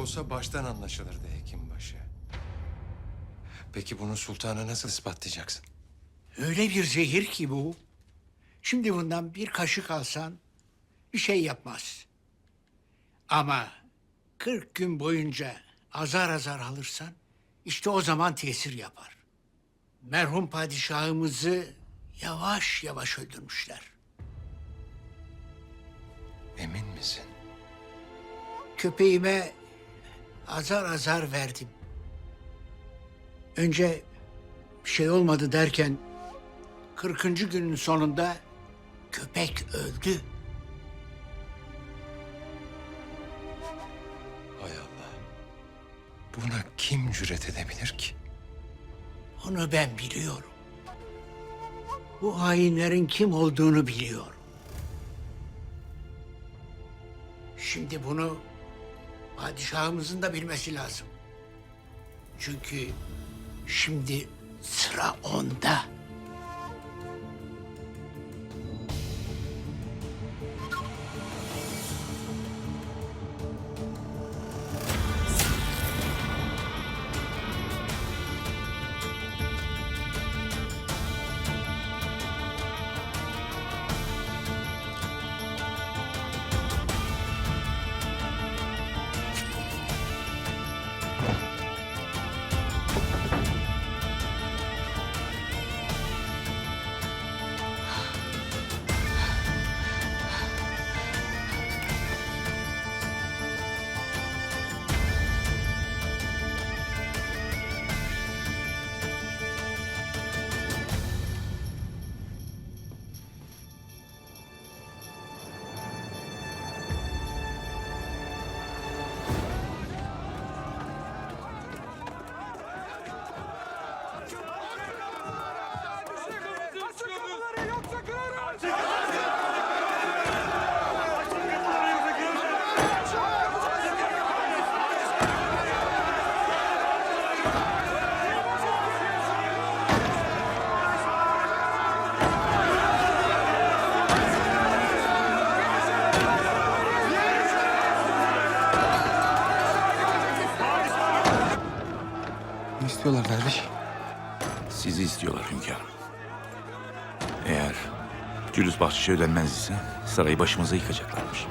Olsa baştan anlaşılırdı hekimbaşı. Peki bunu sultana nasıl ispatlayacaksın? Öyle bir zehir ki bu. Şimdi bundan bir kaşık alsan bir şey yapmaz. Ama 40 gün boyunca azar azar alırsan işte o zaman tesir yapar. Merhum padişahımızı yavaş yavaş öldürmüşler. Emin misin? Köpeğime azar azar verdim. Önce bir şey olmadı derken 40. günün sonunda köpek öldü. Hay Allah. Buna kim cüret edebilir ki? Onu ben biliyorum. Bu hainlerin kim olduğunu biliyorum. Şimdi bunu padişahımızın da bilmesi lazım. Çünkü şimdi sıra onda. Sizi istiyorlar hünkârım. Eğer Cülüs Bahçeşi ödenmez ise sarayı başımıza yıkacaklarmış.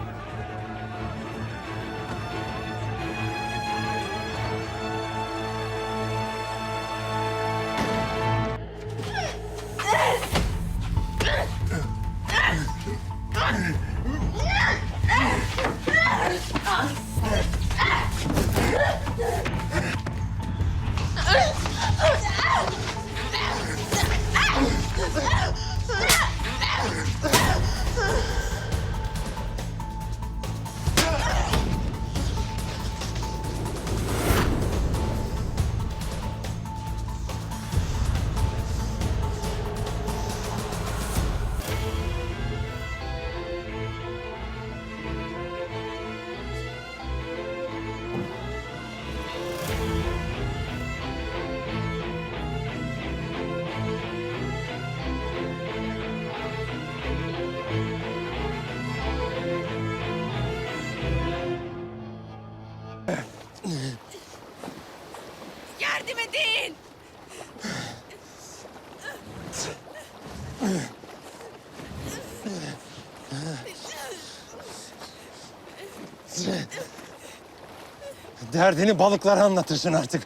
Derdini balıklara anlatırsın artık.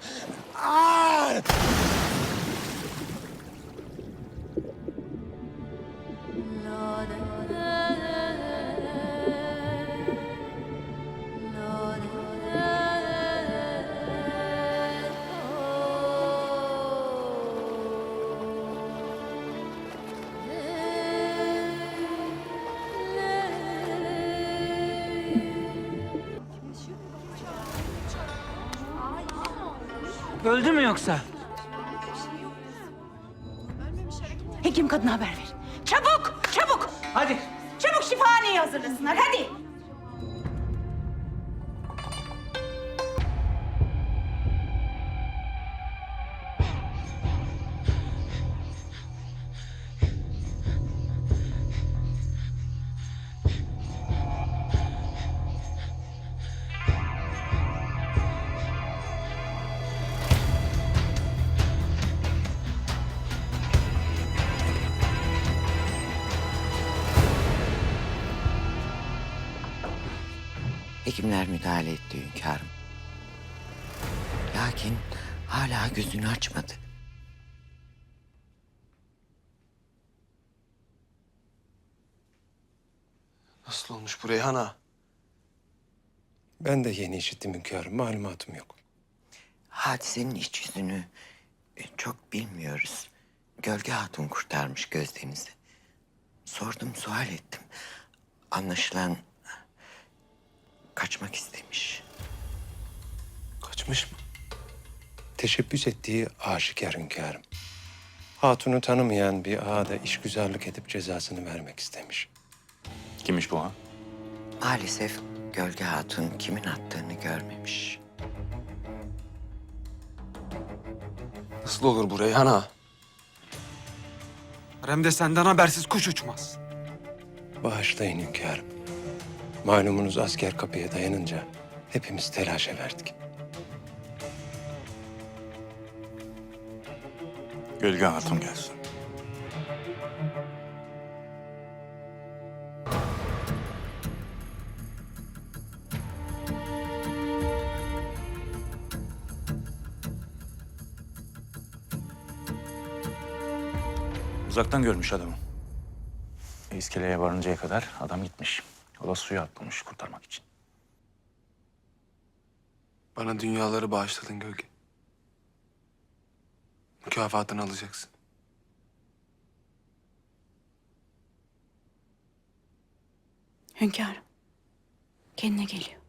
Öldü mü yoksa? Hekim kadına haber ver. Çabuk, çabuk. Hadi. Çabuk şifahaneyi hazırlasınlar. Hadi. Hekimler müdahale etti hünkârım. Lakin hala gözünü açmadı. Nasıl olmuş bu Reyhan'a? Ben de yeni işittim hünkârım. Malumatım yok. Hadisenin iç yüzünü e, çok bilmiyoruz. Gölge Hatun kurtarmış Gözdeniz'i. Sordum, sual ettim. Anlaşılan kaçmak istemiş. Kaçmış mı? Teşebbüs ettiği aşikar hünkârım. Hatunu tanımayan bir ağada işgüzarlık edip cezasını vermek istemiş. Kimmiş bu ha? Maalesef Gölge Hatun kimin attığını görmemiş. Nasıl olur bu Reyhan'a? Hem de senden habersiz kuş uçmaz. Bağışlayın hünkârım. Malumunuz asker kapıya dayanınca hepimiz telaşa verdik. Gölge Hatun gelsin. Uzaktan görmüş adamı. İskeleye varıncaya kadar adam gitmiş. O da suya atlamış kurtarmak için. Bana dünyaları bağışladın gölge. Mükafatını alacaksın. Hünkârım. Kendine geliyor.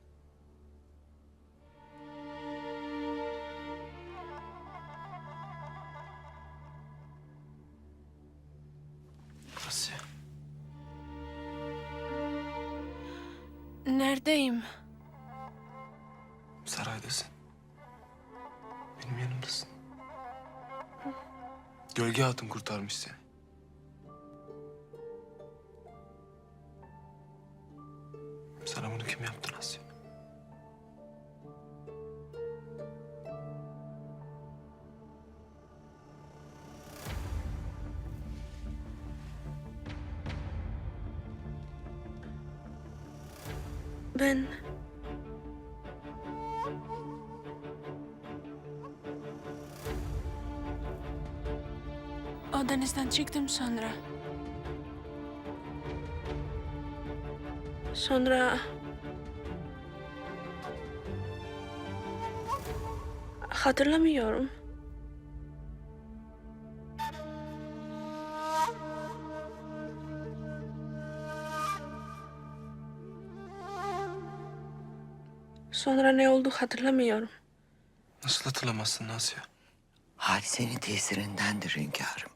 Gölge Hatun kurtarmış seni. Sana bunu kim yaptı Asya? Ben... denizden çıktım sonra. Sonra... Hatırlamıyorum. Sonra ne oldu hatırlamıyorum. Nasıl hatırlamazsın Asya? Hadisenin tesirindendir hünkârım.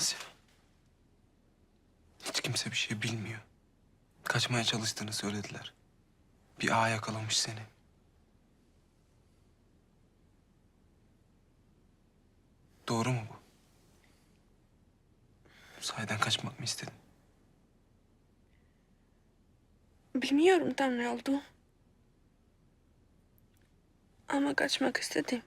Asya. Hiç kimse bir şey bilmiyor. Kaçmaya çalıştığını söylediler. Bir ağ yakalamış seni. Doğru mu bu? Sahiden kaçmak mı istedin? Bilmiyorum tam ne oldu. Ama kaçmak istedim.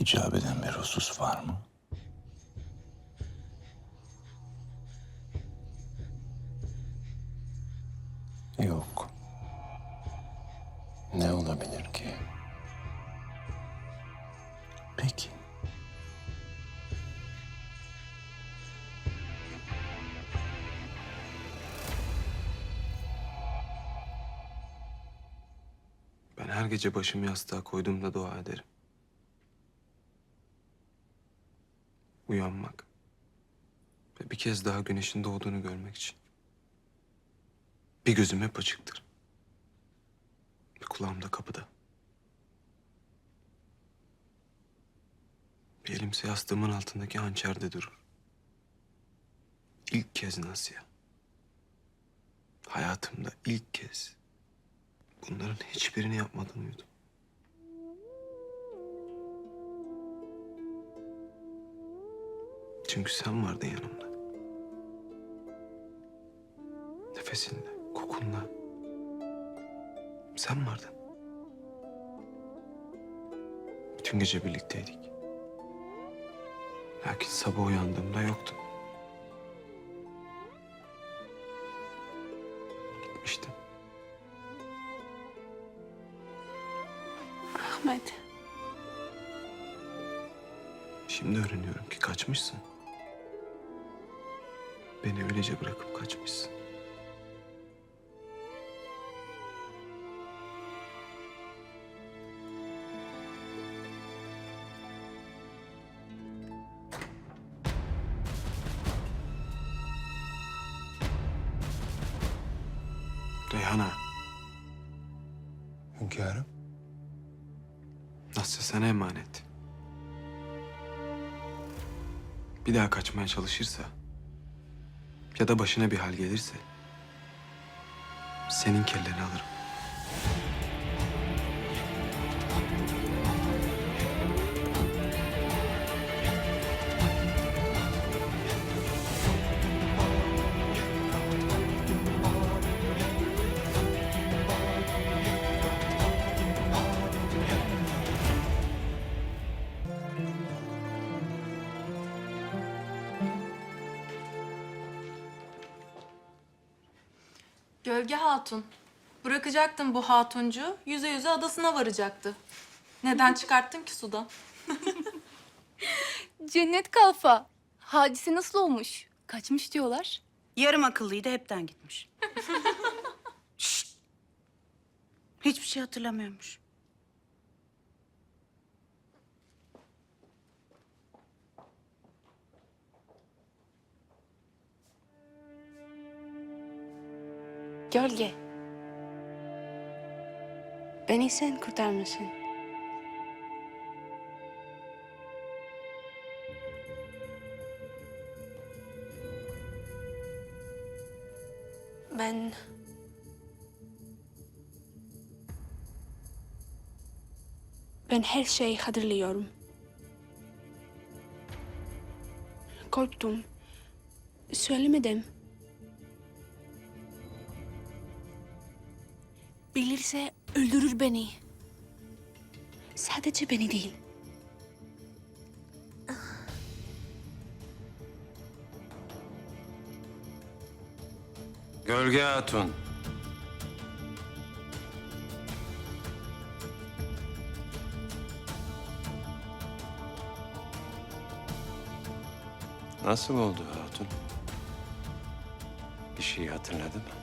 İcap eden bir husus var mı? Yok. Ne olabilir ki? Peki. Ben her gece başımı yastığa koyduğumda dua ederim. Uyanmak. Ve bir kez daha güneşin doğduğunu görmek için. Bir gözüm hep açıktır. Bir kulağım da kapıda. Bir elimse yastığımın altındaki hançerde durur. İlk kez Nasya. Hayatımda ilk kez bunların hiçbirini yapmadan uyudum. Çünkü sen vardın yanımda. Nefesinle, kokunla. Sen vardın. Bütün gece birlikteydik. Lakin sabah uyandığımda yoktun. Gitmiştin. Ahmet, Şimdi öğreniyorum ki kaçmışsın. Öylece bırakıp kaçmışsın. Reyhan'a Hünkârım. Nasıl sana emanet. Bir daha kaçmaya çalışırsa ya da başına bir hal gelirse senin kelleni alırım. Gölge Hatun. Bırakacaktın bu hatuncu, yüze yüze adasına varacaktı. Neden çıkarttın ki sudan? Cennet kalfa. Hadise nasıl olmuş? Kaçmış diyorlar. Yarım akıllıydı hepten gitmiş. Şşt! Hiçbir şey hatırlamıyormuş. Gölge. Beni sen kurtarmışsın. Ben... Ben her şeyi hatırlıyorum. Korktum. Söylemedim. Bilirse öldürür beni. Sadece beni değil. Gölge Hatun. Nasıl oldu Hatun? Bir şey hatırladı mı?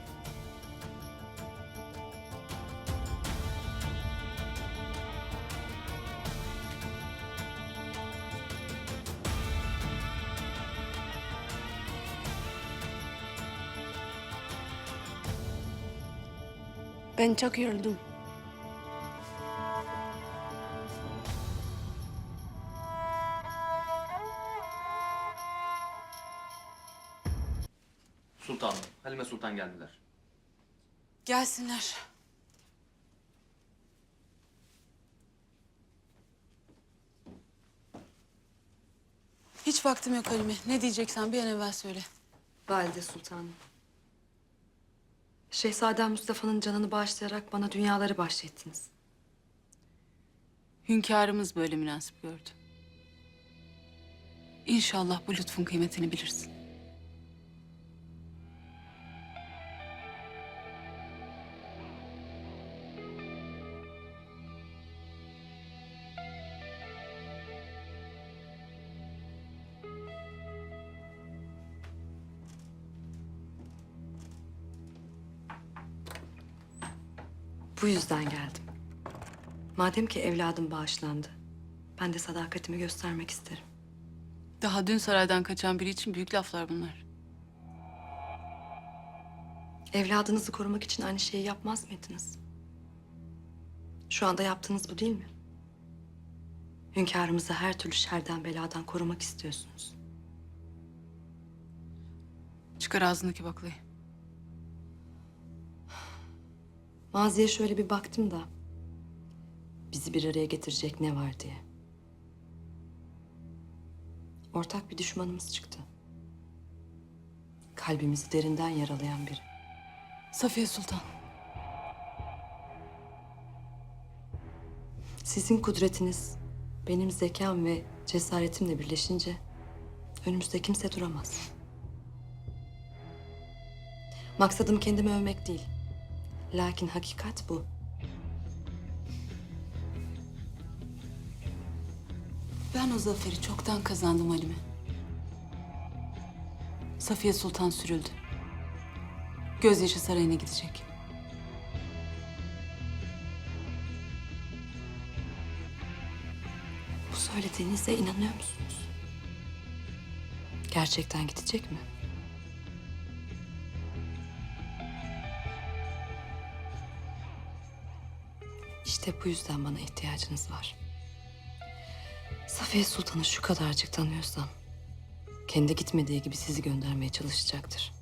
Ben çok yoruldum. Sultanım, Halime Sultan geldiler. Gelsinler. Hiç vaktim yok Halime. Ne diyeceksen bir an evvel söyle. Valide Sultanım. Şehzadem Mustafa'nın canını bağışlayarak bana dünyaları bahşettiniz. Hünkârımız böyle münasip gördü. İnşallah bu lütfun kıymetini bilirsin. Bu yüzden geldim. Madem ki evladım bağışlandı, ben de sadakatimi göstermek isterim. Daha dün saraydan kaçan biri için büyük laflar bunlar. Evladınızı korumak için aynı şeyi yapmaz mıydınız? Şu anda yaptığınız bu değil mi? Hünkârımızı her türlü şerden beladan korumak istiyorsunuz. Çıkar ağzındaki baklayı. Maziye şöyle bir baktım da bizi bir araya getirecek ne var diye. Ortak bir düşmanımız çıktı. Kalbimizi derinden yaralayan biri. Safiye Sultan. Sizin kudretiniz benim zekam ve cesaretimle birleşince önümüzde kimse duramaz. Maksadım kendimi övmek değil. Lakin hakikat bu. Ben o zaferi çoktan kazandım Halime. Safiye Sultan sürüldü. Gözyaşı sarayına gidecek. Bu söylediğinize inanıyor musunuz? Gerçekten gidecek mi? İşte bu yüzden bana ihtiyacınız var. Safiye Sultan'ı şu kadarcık tanıyorsam... ...kendi gitmediği gibi sizi göndermeye çalışacaktır.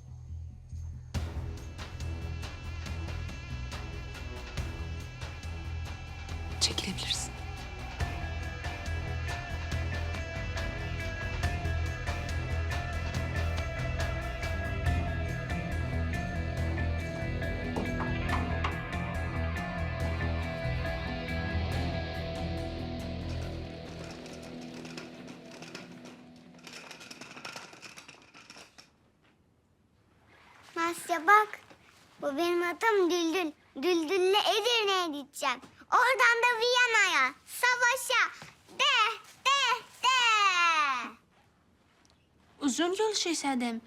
Nasya bak. Bu benim atam Düldül. Düldül'le Edirne'ye gideceğim. Oradan da Viyana'ya, savaşa. De, de, de. Uzun yol şehzadem.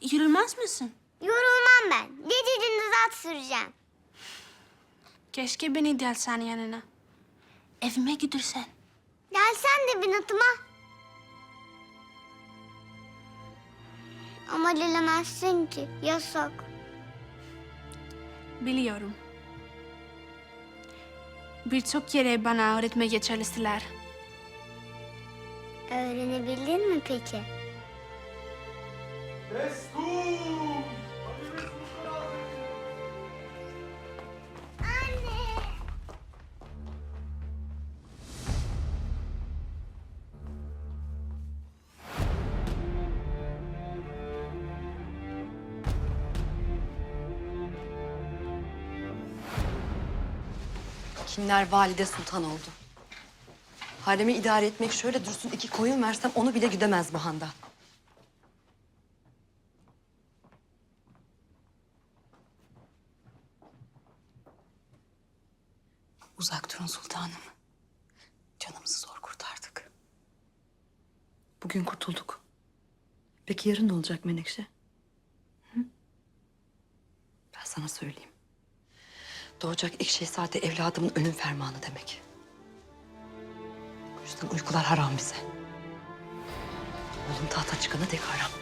Yürümez misin? Yorulmam ben. Gece gündüz at süreceğim. Keşke beni de alsan yanına. Evime gidersen. Gel sen de bin atıma. Ama gelemezsin ki. Yasak. Biliyorum. Birçok yere bana öğretmeye çalıştılar. Öğrenebildin mi peki? Anne. Kimler valide sultan oldu? Haremi idare etmek şöyle dursun iki koyun versem onu bile güdemez bu handa. Uzak durun sultanım. Canımızı zor kurtardık. Bugün kurtulduk. Peki yarın ne olacak Menekşe? Hı? Ben sana söyleyeyim. Doğacak ilk şehzade evladımın ölüm fermanı demek. Bu yüzden uykular haram bize. Oğlum tahta çıkana dek haram.